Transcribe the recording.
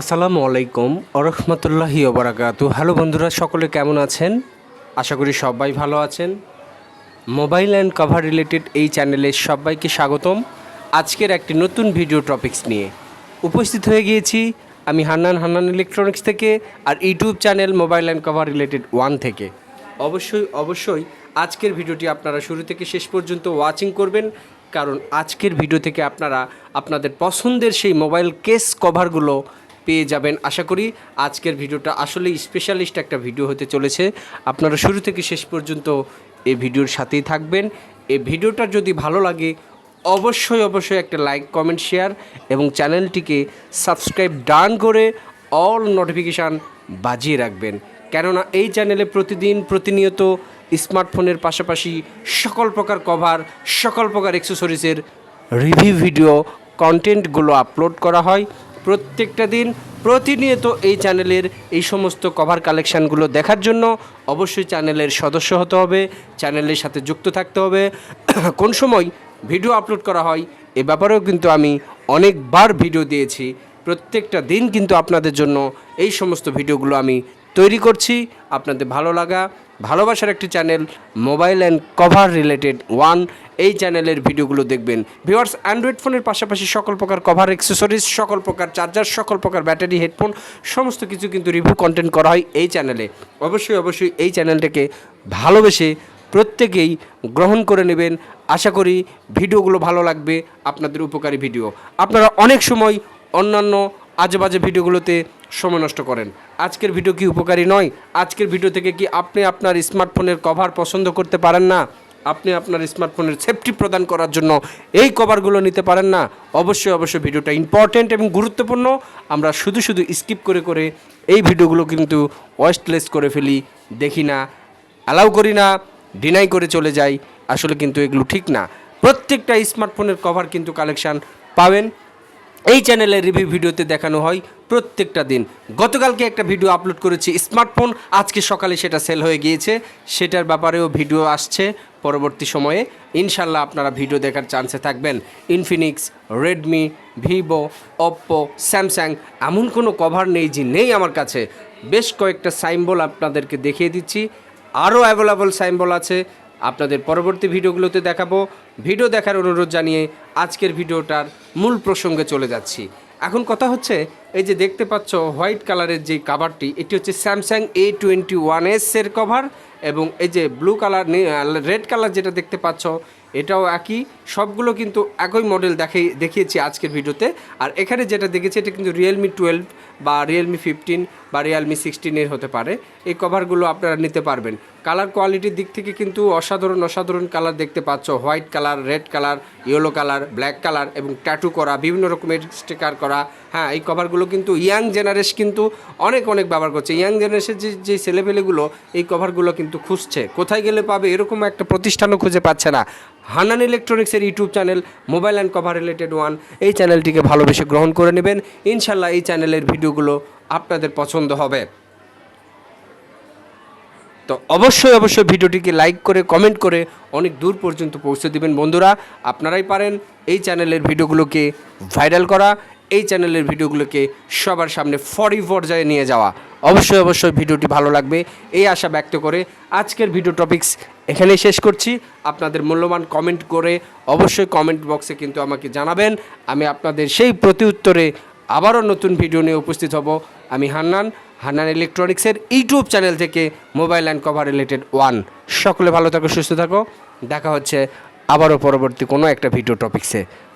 আসসালামু আলাইকুম আরহামতুল্লাহি ওবরাকাতু হ্যালো বন্ধুরা, সকলে কেমন আছেন? আশা করি সবাই ভালো আছেন। মোবাইল অ্যান্ড কভার রিলেটেড এই চ্যানেলে সবাইকে স্বাগতম। আজকের একটি নতুন ভিডিও টপিকস নিয়ে উপস্থিত হয়ে গিয়েছি আমি হান্নান হান্নান ইলেকট্রনিক্স থেকে আর YouTube channel mobile and cover related one থেকে। অবশ্যই অবশ্যই আজকের ভিডিওটি আপনারা শুরু থেকে শেষ পর্যন্ত ওয়াচিং করবেন, কারণ আজকের ভিডিও থেকে আপনারা আপনাদের পছন্দের সেই মোবাইল কেস কভারগুলো পেয়ে যাবেন। আশা করি আজকের ভিডিওটা আসলেই স্পেশালিস্ট একটা ভিডিও হতে চলেছে। আপনারা শুরু থেকে শেষ পর্যন্ত এই ভিডিওর সাথেই থাকবেন। এই ভিডিওটা যদি ভালো লাগে, অবশ্যই অবশ্যই একটা লাইক কমেন্ট শেয়ার এবং চ্যানেলটিকে সাবস্ক্রাইব ডান করে অল নোটিফিকেশান বাজিয়ে রাখবেন। কেননা এই চ্যানেলে প্রতিদিন প্রতিনিয়ত স্মার্টফোনের পাশাপাশি সকল প্রকার কভার সকল প্রকার অ্যাক্সেসরিজের রিভিউ ভিডিও কন্টেন্টগুলো আপলোড করা হয়। প্রত্যেকটা দিন প্রতিনিয়ত এই চ্যানেলের এই সমস্ত কভার কালেকশানগুলো দেখার জন্য অবশ্যই চ্যানেলের সদস্য হতে হবে, চ্যানেলের সাথে যুক্ত থাকতে হবে। কোন সময় ভিডিও আপলোড করা হয়, এ ব্যাপারেও কিন্তু আমি অনেকবার ভিডিও দিয়েছি। প্রত্যেকটা দিন কিন্তু আপনাদের জন্য এই সমস্ত ভিডিওগুলো আমি তৈরি করছি। আপনাদের ভালো লাগা, ভালোবাসার একটি channel mobile and cover related one এই চ্যানেলের ভিডিওগুলো দেখবেন। ভিওয়ার্স অ্যান্ড্রয়েড ফোনের পাশাপাশি সকল প্রকার কভার অ্যাক্সেসরিজ সকল প্রকার চার্জার সকল প্রকার ব্যাটারি হেডফোন সমস্ত কিছু কিন্তু রিভিউ কন্টেন্ট করা হয় এই চ্যানেলে অবশ্যই অবশ্যই এই চ্যানেলটাকে ভালোবেসে প্রত্যেকেই গ্রহণ করে নেবেন। আশা করি ভিডিওগুলো ভালো লাগবে, আপনাদের উপকারী ভিডিও আপনারা অনেক সময় অন্যান্য আজেবাজে ভিডিওগুলোতে সময় নষ্ট করেন। আজকের ভিডিও কি উপকারী নয়? আজকের ভিডিও থেকে কি আপনি আপনার স্মার্টফোনের কভার পছন্দ করতে পারেন না? আপনি আপনার স্মার্টফোনের সেফটি প্রদান করার জন্য এই কভারগুলো নিতে পারেন না? অবশ্যই অবশ্যই ভিডিওটা ইম্পর্ট্যান্ট এবং গুরুত্বপূর্ণ। আমরা শুধু শুধু স্কিপ করে করে এই ভিডিওগুলো কিন্তু ওয়েস্টলেস করে ফেলি, দেখি না অ্যালাউ করি না ডিনাই করে চলে যাই। আসলে কিন্তু এগুলো ঠিক না। প্রত্যেকটা স্মার্টফোনের কভার কিন্তু কালেকশান পাবেন। এই চ্যানেলের রিভিউ ভিডিওতে দেখানো হয় প্রত্যেকটা দিন। গতকালকে একটা ভিডিও আপলোড করেছি স্মার্টফোন আজকে সকালে সেটা সেল হয়ে গিয়েছে। সেটার ব্যাপারেও ভিডিও আসছে পরবর্তী সময়ে। ইনশাল্লাহ আপনারা ভিডিও দেখার চান্সে থাকবেন। Infinix Redmi Vivo Oppo Samsung এমন কোনো কভার নেই যে নেই আমার কাছে। বেশ কয়েকটা সাইম্বল আপনাদেরকে দেখিয়ে দিচ্ছি। আরও অ্যাভেলেবল সাইম্বল আছে। আপনাদের পরবর্তী ভিডিওগুলোতে দেখাবো। ভিডিও দেখার অনুরোধ জানিয়ে আজকের ভিডিওটার মূল প্রসঙ্গে চলে যাচ্ছি। এখন কথা হচ্ছে, এই যে দেখতে পাচ্ছ হোয়াইট কালারের যে কাভারটি এটি হচ্ছে স্যামসাং এ টোয়েন্টি ওয়ানের কভার এবং এই যে ব্লু কালার রেড কালার যেটা দেখতে পাচ্ছ এটাও একই, সবগুলো কিন্তু একই মডেল দেখে দেখিয়েছি আজকের ভিডিওতে। আর এখানে যেটা দেখেছি, এটা কিন্তু রিয়েলমি টুয়েলভ বা রিয়েলমি ফিফটিন বা রিয়েলমি সিক্সটিনের হতে পারে। এই কভারগুলো আপনারা নিতে পারবেন। কালার কোয়ালিটির দিক থেকে কিন্তু অসাধারণ অসাধারণ কালার দেখতে পাচ্ছ। White colour red colour yellow colour black colour এবং ট্যাটু করা, বিভিন্ন রকমের স্টিকার করা। হ্যাঁ এই কভারগুলো কিন্তু ইয়াং জেনারেশন কিন্তু অনেক অনেক ব্যবহার করছে। ইয়াং জেনারেশন যে যে ছেলেপেলেগুলো এই কভারগুলো কিন্তু খুঁজছে। কোথায় গেলে পাবে এরকম একটা প্রতিষ্ঠানও খুঁজে পাচ্ছে না। হানান ইলেকট্রনিক্সের YouTube channel, mobile and cover related one. এই চ্যানেলটিকে ভালোবেসে গ্রহণ করে নেবেন। ইনশাল্লাহ এই চ্যানেলের ভিডিওগুলো আপনাদের পছন্দ হবে। তো অবশ্যই অবশ্যই ভিডিওটিকে লাইক করে, কমেন্ট করে অনেক দূর পর্যন্ত পৌঁছে দিবেন। বন্ধুরা, আপনারাই পারেন এই চ্যানেলের ভিডিওগুলোকে ভাইরাল করা এই চ্যানেলের ভিডিওগুলোকে সবার সামনে ফরি পর্যায়ে নিয়ে যাওয়া। অবশ্যই অবশ্যই ভিডিওটি ভালো লাগবে, এই আশা ব্যক্ত করে আজকের ভিডিও টপিক্স এখানেই শেষ করছি। আপনাদের মূল্যবান কমেন্ট করে অবশ্যই কমেন্ট বক্সে কিন্তু আমাকে জানাবেন। আমি আপনাদের সেই প্রতি উত্তরে আবারও নতুন ভিডিও নিয়ে উপস্থিত হব। আমি হান্নান হান্নান ইলেকট্রনিক্সের ইউটিউব চ্যানেল থেকে mobile and cover related one সকলে ভালো থাকো, সুস্থ থাকো। দেখা হচ্ছে আবারও পরবর্তী কোনো একটা ভিডিও টপিক্সে।